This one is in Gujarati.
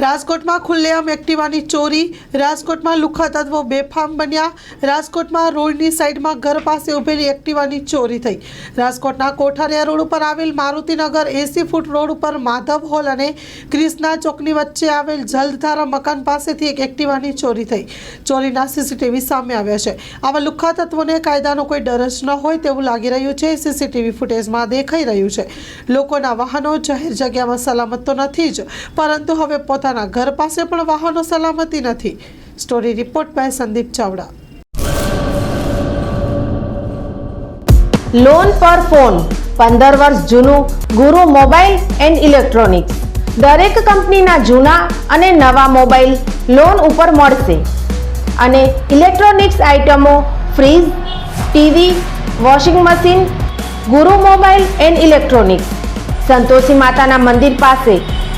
રાજકોટમાં ખુલ્લેઆમ એક્ટિવાની ચોરી, રાજકોટમાં લુખ્ખા તત્વો બેફામ બન્યા, રાજકોટમાં રોડની સાઈડમાં ઘર પાસે ઉભેલી એક્ટિવાની ચોરી થઈ. રાજકોટના કોઠારિયા રોડ ઉપર આવેલ મારુતિનગર એસી ફૂટ રોડ ઉપર માધવ હોલ અને ક્રિષ્ના ચોકની વચ્ચે આવેલ જલધારા મકાન પાસેથી એક એક્ટિવાની ચોરી થઈ. ચોરીના સીસીટીવી સામે આવ્યા છે. આવા લુખ્ખા તત્વોને કાયદાનો કોઈ ડર જ ન હોય તેવું લાગી રહ્યું છે. સીસીટીવી ફૂટેજમાં દેખાઈ રહ્યું છે. લોકોના વાહનો જાહેર જગ્યામાં સલામત તો નથી જ, પરંતુ હવે પોતાના ઘર પાસે પણ વાહનો સલામતી નથી. Story report by Sandeep Chavda. Loan પર ફોન પંદર વર્ષ જૂનું ગુરુ મોબાઈલ એન્ડ ઇલેક્ટ્રોનિક્સ. દરેક કંપનીના જૂના અને નવા મોબાઈલ લોન ઉપર મળશે. અને ઇલેક્ટ્રોનિક્સ આઇટમો fridge, TV, washing machine, Guru mobile and electronics. Santoshi માતાના મંદિર પાસે